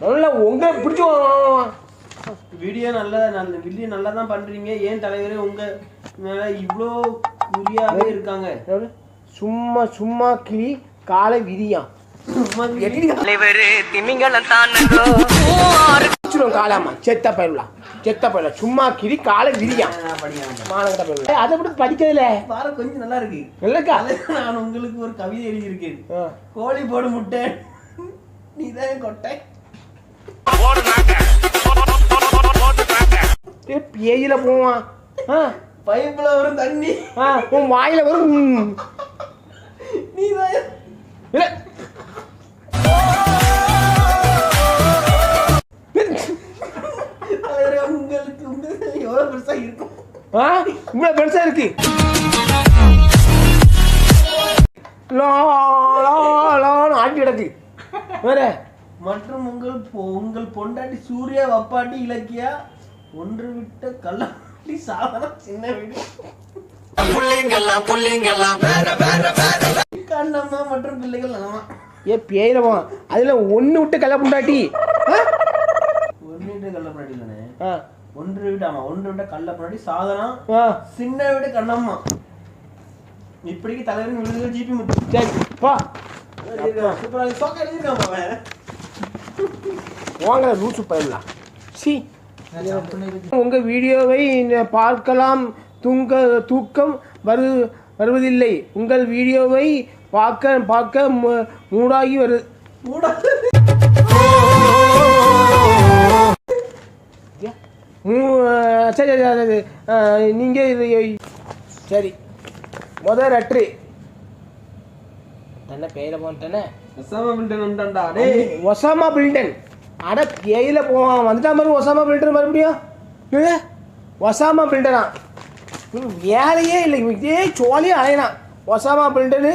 முதல்ல உங்களை பிடிச்சி வீடியோ நல்லா நல்ல வீடியோ நல்லா தான் பண்றீங்க. ஏன் தலைவரே உங்க மேல இவ்வளோ குறியாவே இருக்காங்க? சும்மா சும்மா கிளி காலை பிடிச்சிடும் காலாமா? செத்த பயிரலாம் செத்த பயிரலாம் சும்மா கிளி காலை விரியாம் மானங்கட்ட பயிரலாம் அதை விட்டு படிக்கிறதுல. பாரு கொஞ்சம் நல்லா இருக்கு. இல்லக்கா. நான் உங்களுக்கு ஒரு கவிதை எழுதியிருக்கேன். கோழி போடு முட்டை. நீதான் கொட்டை. பேயில போவான் ஆ பைப்புல வரும் தண்ணி ஆ உன் வாயில வரும். தலைவரே உங்களுக்கு உங்களுக்கு எவ்வளவு பெருசா இருக்கும் ஆ இவ்வளோ பெருசா இருக்கு லா லா லான்னு ஆட்டி கிடக்கு வேற மற்றும் உங்கள் உங்கள் பொண்டாட்டி சூர்யா வப்பாட்டி இலக்கியா? ஒன்று விட்ட கல்லாட்டி சாதனம் சின்ன வீடு. கண்ணம்மா மற்றும் பிள்ளைகள் நலமா? ஏ போவான் அதுல ஒன்று விட்டு கல்ல புண்டாட்டி ஆ? ஒன்று விட்ட கள்ள பொண்டாட்டி தானே ஒன்று விட்டு ஆமா ஒன்று விட்ட கள்ள பொண்டாட்டி சாதனம் சின்ன வீடு கண்ணம்மா. இப்படிக்கு தலைவரின் விழுதுகள் ஜிபி முத்து சரி பா. சூப்பரா சோக்கா எழுதிருக்கான் அவன். வாங்க லூசு பயலாம் சி. உங்க வீடியோவை பார்க்கலாம் தூங்க தூக்கம் வரு வருவதில்லை. உங்கள் வீடியோவை பார்க்க பார்க்க மூடாகி வரு. சரி சரி சரி, சரி. முதல் ரட்ரு என்ன பேயில போன்ட்டேனே அசாம பில்டன் வந்துட்டான்டா. டேய். ஒசாமா பில்டன். அட பேயில போவான். வந்துட்டா மாதிரி ஒசாமா பில்டன் மறுபடியும் ஒசாமா பில்டனா? வேலையே இல்லை. இதே சோழியே அலையலாம் ஒசாமா பில்டனு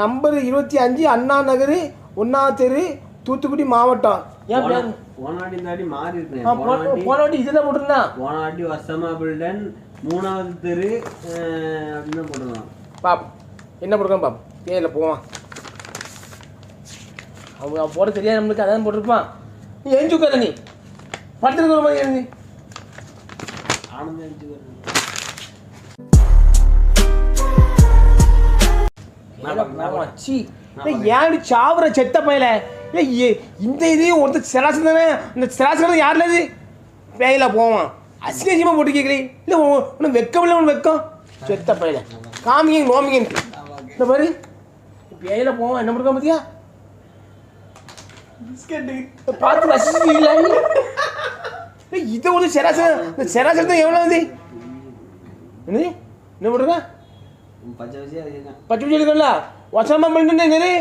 நம்பர் இருபத்தி அஞ்சு அண்ணா நகர் ஒன்றா தெரு தூத்துக்குடி மாவட்டம். ஏன் போனாடி மாறி இருக்கேன் இதில் போட்டிருந்தான் போனாடி வசமா பில்டன் மூணாவது தெரு அப்படின்னு பாப் என்ன போட்டிருக்கான் பாப்? பேயில போவான். அவன் போட தெரியாது நம்மளுக்கு அதான் போட்டிருப்பான் நீ எழுந்து உட்கார நீ. படுத்துருக்கிற மாதிரி எழுந்து. ஆனந்தம். சி ஏன் சாவுற செத்த பயல? ஏய், ஏ- இந்த இதையும் ஒருத்தர் சிராசம் தானே? இந்த சிராசம் யாரில் இது? பேயில போவான். அசிங்கசியமாக போட்டு கேட்கலே இல்லை ஒன்றும் வெக்கம் இல்லை ஒன்று வெக்கம்? செத்த பயல. காமிங்க நோமிங்க இந்த மாதிரி பேயில போவான். என்ன பண்ணுறா பார்த்தியா பிஸ்கட்டு பார்த்து? ஏய், இதை சிராசம் இந்த சிராசம் தான் எவ்வளோ வந்து? என்னது? என்ன பண்ணுறா பச்சை பச்சை எடுக்கல வசமா பண்ணிட்டு என்னது?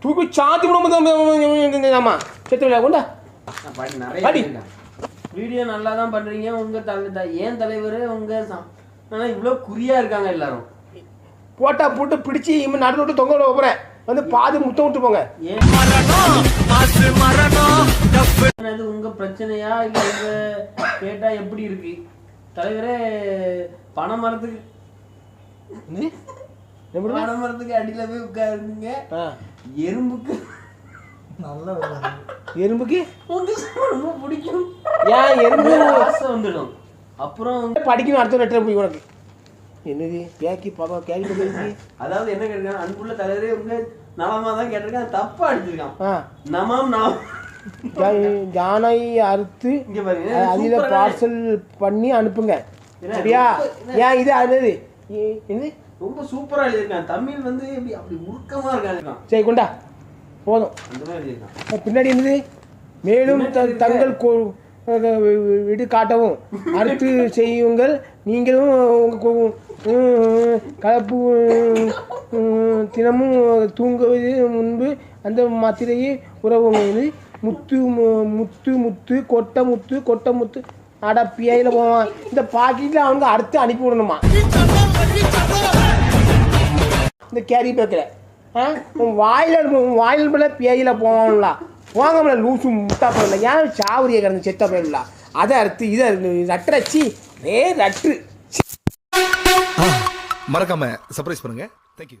தூக்கி சாத்தி விட ஆமா செத்து விளையா கொண்டா. பாடி. வீடியோ நல்லா தான் பண்றீங்க. உங்க தலை த- ஏன் தலைவர்? உங்க ச- ஆனா இவ்வளோ குறியா இருக்காங்க எல்லாரும். போட்டா போட்டு பிடிச்சி இவன் நடு விட்டு தொங்க விட போறேன். வந்து பாதி முத்தம் விட்டு போங்க. அது உங்க பிரச்சனையா? இல்ல கேட்டா எப்படி இருக்கு? தலைவரே பனை மரத்துக்கு? பனை மரத்துக்கு அடியில போய் உட்காருங்க. எறும்புக்கு எறும்புக்கு? உங்களுக்கு ரொம்ப பிடிக்கும். ஏன் எறும்பு? ஆசை வந்துடும். அப்புறம் வந்து- படிக்கணும் அடுத்த லெட்டர் பிடிக்கும் உனக்கு. என்னது? கேக்கி கேக்கி போயிருக்கு அதாவது என்ன கேட்டிருக்காங்க? அன்புள்ள தலைவரே உங்க நலமா தான் கேட்டிருக்கான் தப்பா அடிச்சிருக்கான் நமாம் நாம் ஜானை அறுத்து அதில் பார்சல் பண்ணி அனுப்புங்க. சரியா? ஏன் இது அது என்னது? ரொம்ப சூப்பரா எழுதியிருக்கான். தமிழ் வந்து இப்படி அப்படி உருக்கமா இருக்கான் சரி கொண்டா. போதும். பின்னாடி என்னது? மேலும் தங்கள் விடு காட்டவும். அறுத்து செய்யுங்கள். நீங்களும் கலப்பு தினமும் தூங்குவது முன்பு அந்த மாத்திரையை உறவும். முத்து மு- முத்து முத்து கொட்டை முத்து கொட்டை முத்து. அட பிஐயில் போவான். இந்த பாக்கெட்டில் அவனுக்கு அறுத்து அனுப்பி விடணுமா? இந்த கேரி பேக்கில் ஆ? உன் வாயில் உன் வாயில் மேலே பேயில போவான்லாம் போகாமல லூசு முட்டா போடல ஏன் சாவரியை கிடந்து செத்த போயிடலாம் அதை அறுத்து இதை ரட்டுறச்சி ரே ரட்டு. மறக்காம சர்ப்ரைஸ் பண்ணுங்க. தேங்க்யூ